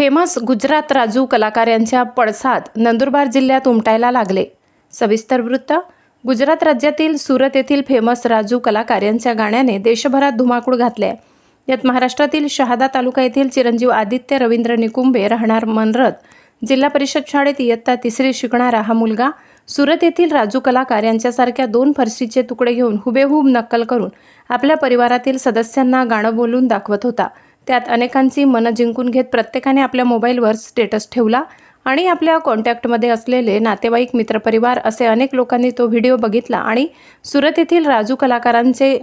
Famous Gujarat Raju कलाकार यांच्या पडसाद नंदुरबार जिल्ह्यात उमटायला लागले. सविस्तर वृत्त गुजरात राज्यातील सुरत येथील फेमस राजू कलाकार यांच्या गाण्याने देशभरात धुमाकूळ घातले यात महाराष्ट्रातील शहादा तालुका येथील चिरंजीव आदित्य रवींद्र निकुंबे राहणार मनरत जिल्हा परिषद शाळेत इयत्ता तिसरी शिकणारा हा मुलगा सुरत येथील राजू कलाकार यांच्यासारख्या दोन फरशीचे तुकडे घेऊन हुबेहूब नक्कल करून आपल्या परिवारातील सदस्यांना गाणं बोलून दाखवत होता. त्यात अनेकांची मनं जिंकून घेत प्रत्येकाने आपल्या मोबाईलवर स्टेटस ठेवला आणि आपल्या कॉन्टॅक्टमध्ये असलेले नातेवाईक मित्रपरिवार असे अनेक लोकांनी तो व्हिडिओ बघितला आणि सुरत येथील राजू कलाकारांचे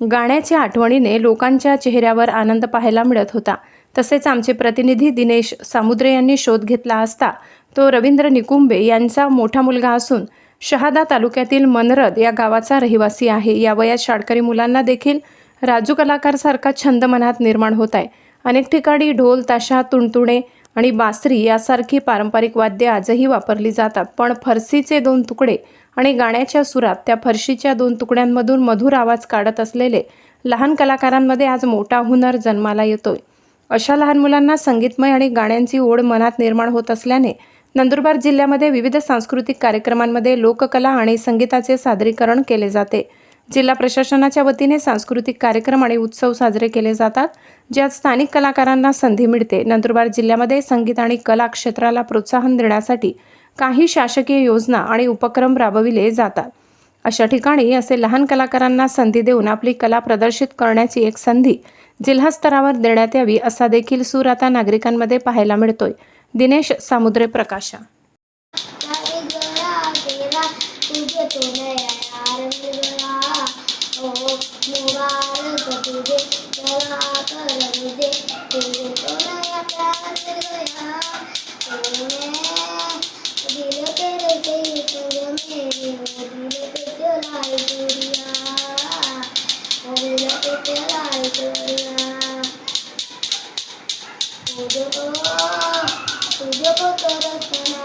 गाण्याच्या आठवणीने लोकांच्या चेहऱ्यावर आनंद पाहायला मिळत होता. तसेच आमचे प्रतिनिधी दिनेश सामुद्रे यांनी शोध घेतला असता तो रवींद्र निकुंबे यांचा मोठा मुलगा असून शहादा तालुक्यातील मनरद या गावाचा रहिवासी आहे. या वयात शाळकरी मुलांना देखील राजू कलाकारसारखा छंद मनात निर्माण होत आहे. अनेक ठिकाणी ढोल ताशा तुणतुणे आणि बासरी यासारखी पारंपरिक वाद्ये आजही वापरली जातात. पण फरसीचे दोन तुकडे आणि गाण्याच्या सुरात त्या फरशीच्या दोन तुकड्यांमधून मधुर आवाज काढत असलेले लहान कलाकारांमध्ये आज मोठा हुनर जन्माला येतोय. अशा लहान मुलांना संगीतमय आणि गाण्यांची ओढ मनात निर्माण होत असल्याने नंदुरबार जिल्ह्यामध्ये विविध सांस्कृतिक कार्यक्रमांमध्ये लोककला आणि संगीताचे सादरीकरण केले जाते. जिल्हा प्रशासनाच्या वतीने सांस्कृतिक कार्यक्रम आणि उत्सव साजरे केले जातात ज्यात स्थानिक कलाकारांना संधी मिळते. नंदुरबार जिल्ह्यामध्ये संगीत आणि कला क्षेत्राला प्रोत्साहन देण्यासाठी काही शासकीय योजना आणि उपक्रम राबविले जातात. अशा ठिकाणी असे लहान कलाकारांना संधी देऊन आपली कला प्रदर्शित करण्याची एक संधी जिल्हा स्तरावर देण्यात यावी असा देखील सूर आता नागरिकांमध्ये पाहायला मिळतोय. दिनेश सामुद्रे प्रकाशा. मुबारक तुझे दवा तुझे तो नया प्यार मिल गया दिल तेरे से ही संग मेरे वो दिल पे चलाई दूरिया वो दिल पे रखना